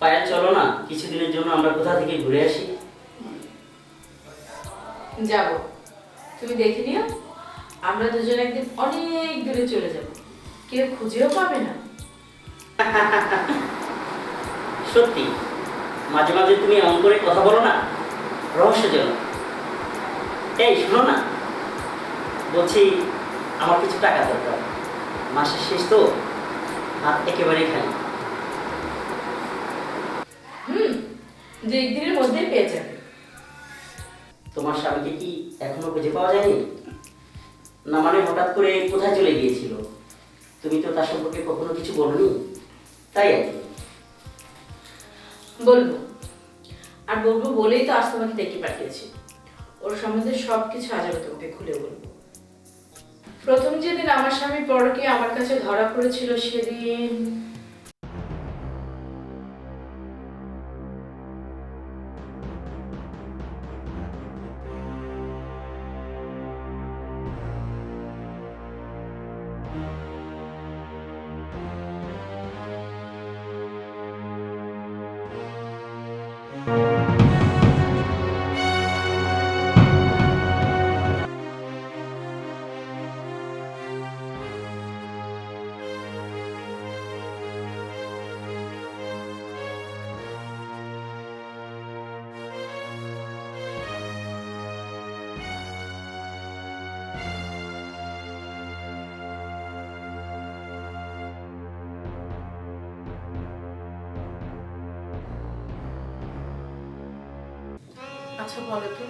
পায়েল চলো না। কিছুদিনের জন্য আমরা কোথা থেকে ঘুরে আসি? যাব। তুমি দেখে নিও আমরা দুজন একদিন অনেক দূরে চলে যাব। কেউ খুঁজেও পাবে না। সত্যি মাঝে মাঝে তুমি এমন করে কথা বলো না রহস্যজনক। এই শোনো না বলছি আমার কিছু টাকা দরকার মাসের শেষ তো হাত একেবারেই খালি। হুম দু একদিনের মধ্যেই পেয়ে যাবে। তোমার স্বামীকে কি এখনও খুঁজে পাওয়া যায়নি? না মানে হঠাৎ করে কোথায় চলে গিয়েছিল? তুমি তো তার সম্পর্কে কখনো কিছু বলনি? তাই আর বলব। আর বলব বলেই তো আজ তোমাকে ডেকে পাঠিয়েছি। ওর সম্বন্ধে সব কিছু আজ আমি তোমাকে খুলে বলব। প্রথম যেদিন আমার স্বামী পরকে আমার কাছে ধরা পড়েছিল, সেদিন আচ্ছা বলো তো,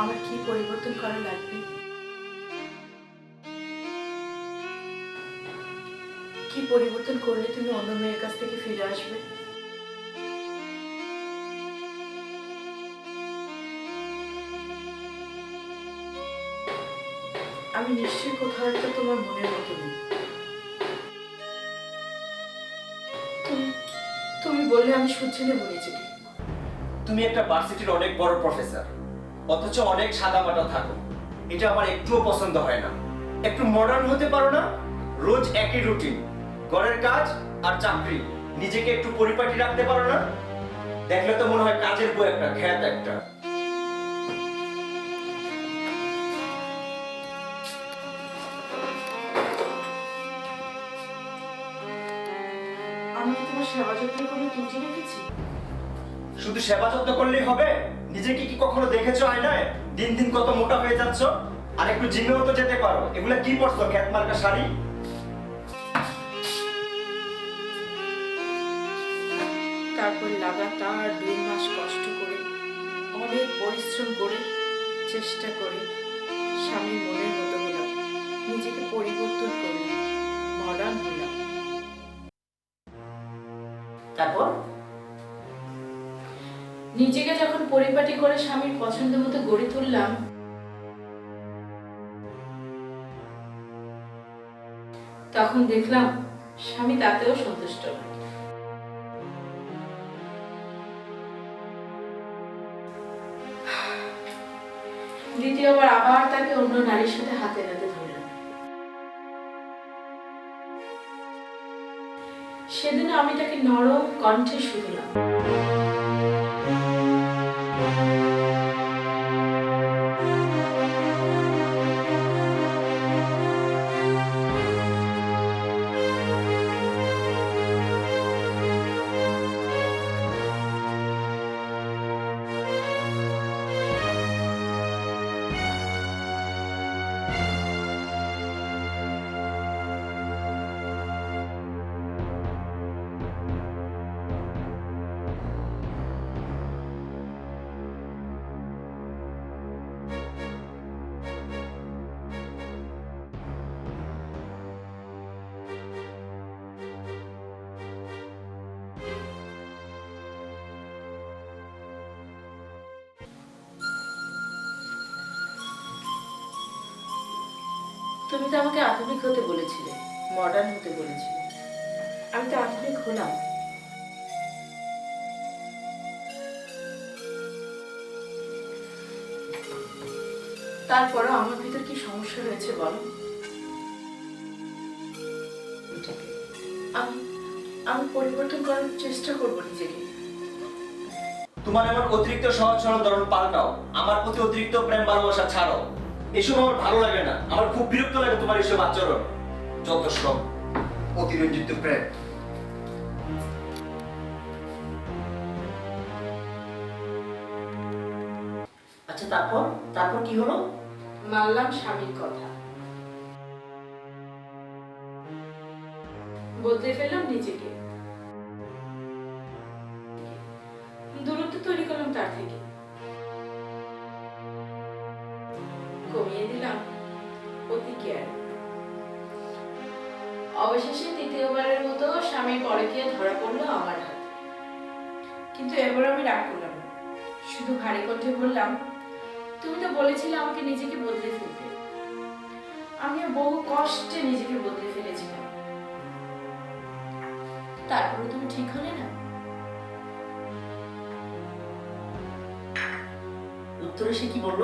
আমার কি পরিবর্তন করা লাগবে? কি পরিবর্তন করলে তুমি অন্য মেয়ের কাছ থেকে ফিরে আসবে? আমি নিশ্চয়ই কোথাও একটা তোমার মনের মতো নেই। তুমি তুমি বললে আমি সহ্য নেব নিজেকে। তুমি একটা ভার্সিটির অনেক বড় প্রফেসর অথচ অনেক সাদা মাটা থাকো। এটা আমার একটুও পছন্দ হয় না। একটু মডার্ন হতে পারো না? রোজ একই রুটিন ঘরের কাজ আর চাকরি, নিজেকে একটু পরিপাটি রাখতে পারো না? দেখলে তো মনে হয় কাজের বই একটা, খ্যাত একটা। আমি তোমার সেবা যত্নের কোনো ত্রুটি রেখেছি শুধু সেবা যত্ন করলেই হবে? নিজেকে কি কখনো দেখেছ আয়নায়? দিন দিন কত মোটা হয়ে যাচ্ছ? আর একটু জিমেও তো যেতে পারো। এগুলা কি পড়ছো খ্যাত মার্কা শাড়ি? তারপর লাগাতার দুই মাস কষ্ট করে অনেক পরিশ্রম করে চেষ্টা করে স্বামীর মনের মতো হলাম। নিজেকে পরিবর্তন করলাম মডার্ন হলাম। তারপর? নিজেকে যখন পরিপাটি করে স্বামীর পছন্দ মতো গড়ে তুললাম, তখন দেখলাম স্বামী তাতেও সন্তুষ্ট দ্বিতীয়বার আবার তাকে অন্য নারীর সাথে হাতে নাতে ধরলাম। সেদিন আমি তাকে নরম কণ্ঠে শুনলাম তুমি তো আমাকে আধুনিক হতে বলেছিলে মডার্ন হতে বলেছিলে। আমি তো আধুনিক হলাম। তারপরও আমার ভিতর কি সমস্যা রয়েছে বলো? আমি আমি পরিবর্তন করার চেষ্টা করব নিজেকে। তোমার আমার অতিরিক্ত সহজ সরল ধরন পাল্টাও। আমার প্রতি অতিরিক্ত প্রেম ভালোবাসা ছাড়ো এসব আমার ভালো লাগে না। আমার খুব বিরক্ত লাগে তোমার এসব আচরণ। যত সব অতিরঞ্জিত প্রেম। আচ্ছা তারপর? তারপর কি হলো? মানলাম স্বামীর কথা। বদলে ফেললাম নিজেকে। অবশেষে তৃতীয়বারের মতো স্বামী গিয়ে ধরা পড়ল আমার হাতে। কিন্তু এবার আমি রাগ করলাম শুধু ভারী কণ্ঠে বললাম, তুমি তো বলেছিলে আমাকে নিজেকে বদলে ফেলতে। আমিও বহু কষ্টে নিজেকে বদলে ফেলেছিলাম। তারপরে তুমি ঠিক হলে না? উত্তরে সে কি বলল?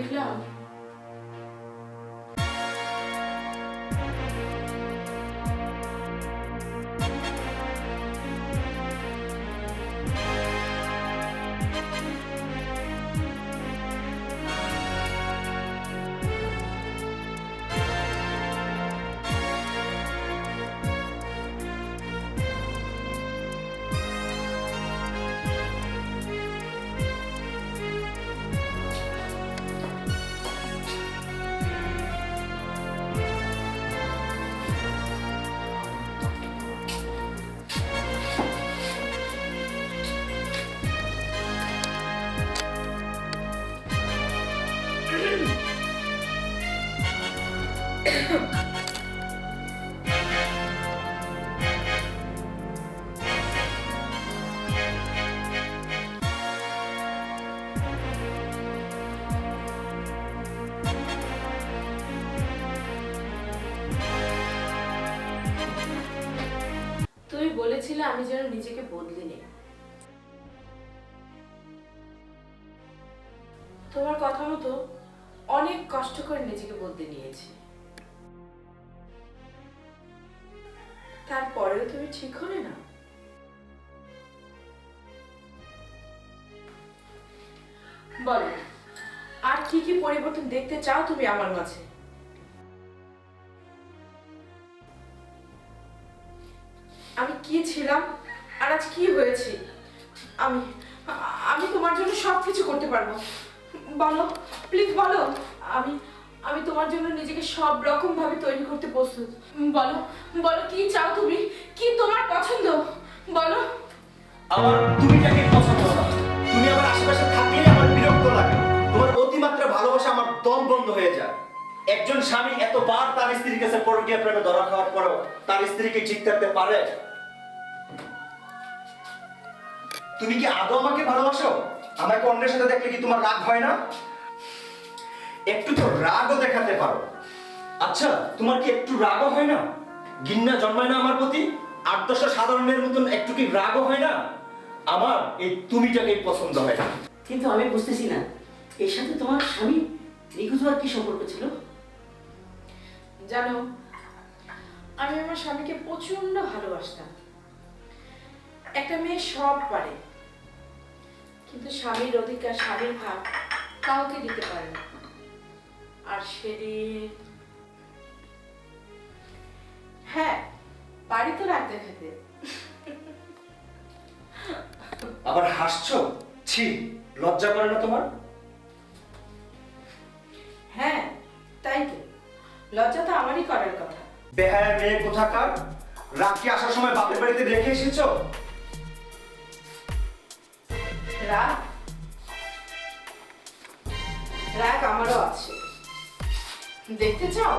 সেদিন দেখলাম তুমি বলেছিলে আমি যেন নিজেকে বদলে নিই। তোমার কথা মতো অনেক কষ্ট করে নিজেকে বদলে নিয়েছি। ঠিক হলে না। বলো, আর কি কি পরিবর্তন দেখতে চাও তুমি আমার মাঝে? আমি কি ছিলাম আর আজ কি হয়েছি? আমি আমি তোমার জন্য সব কিছু করতে পারব। বলো প্লিজ বলো, আমি আমি তোমার জন্য নিজেকে সব রকম ভাবে তৈরি করতে প্রস্তুত। বলো বলো, কি চাও তুমি? কি তোমার পছন্দ? বলো। আমার তুমি যাকে পছন্দ না তুমি আমার আশেপাশে থাকলেই আমার বিরক্ত লাগে। তোমার অতিমাত্রা ভালোবাসা আমার দম বন্ধ হয়ে যায়। একজন স্বামী এতবার তার স্ত্রীর কাছে পরকীয়া প্রেমে ধরা খাওয়ার পরেও তার স্ত্রীকে ঠিক থাকতে পারে? তুমি কি আদৌ আমাকে ভালোবাসো? আমাকে অন্যের সাথে দেখলে কি তোমার রাগ হয় না? একটু তো রাগও দেখাতে পারো। আচ্ছা তোমার কি একটু রাগও হয় না? গিন্না জন্মায় না আমার প্রতি? আট দশটা সাধারণের মতন একটু কি রাগও হয় না? আমার এই তুমিটাকেই পছন্দ হয়। না কিন্তু আমি বুঝতেছি না এর সাথে তোমার স্বামী হওয়ার কি সম্পর্ক ছিল? জানো আমি আমার স্বামীকে প্রচণ্ড ভালোবাসতাম। একটা মেয়ে সব পারে কিন্তু স্বামীর অধিকার স্বামীর ভাগ কাউকে দিতে পারে না। আর সেদিন হ্যাঁ পারি তো রাখতে খেতে। আবার হাসছো? ছি লজ্জা করে না তোমার? হ্যাঁ তাই তো। লজ্জা তো আমারই করার কথা। বেহায়া মেয়ে কোথাকার? রাত কি আসার সময় বাপের বাড়িতে রেখে এসেছ? রাগ রাগ আমারও আছে। দেখতে চাও?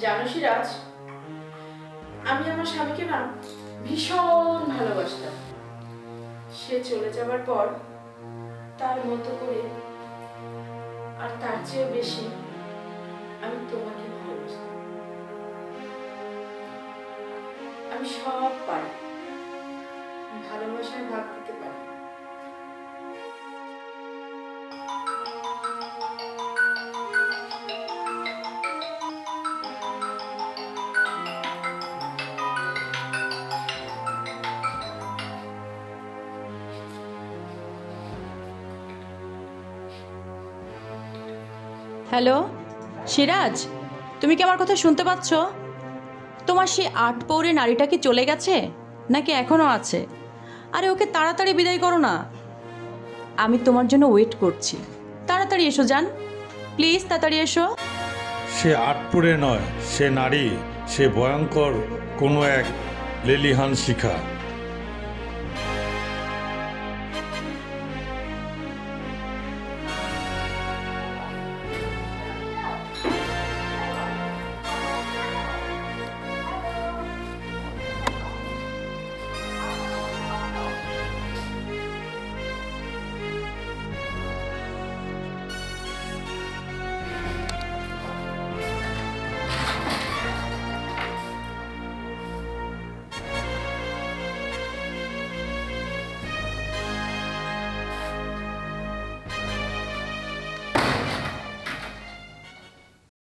সিরাজ, আমি আমার স্বামীকে না ভীষণ ভালোবাসতাম। সে চলে যাবার পর তার মতো করে আর তার চেয়ে বেশি আমি তোমাকে ভালোবাসতাম। আমি সব পারি। ভালোবাসায় ভাগ দিতে হ্যালো? সিরাজ, তুমি কি আমার কথা শুনতে পাচ্ছ? তোমার সেই আট পৌরে নারীটা কি চলে গেছে? নাকি এখনও আছে? আরে ওকে তাড়াতাড়ি বিদায় করো না। আমি তোমার জন্য ওয়েট করছি। তাড়াতাড়ি এসো যান প্লিজ, তাড়াতাড়ি এসো। সে আটপুরে নয়, সে নারী, সে ভয়ঙ্কর কোনো এক লেলিহান শিখা।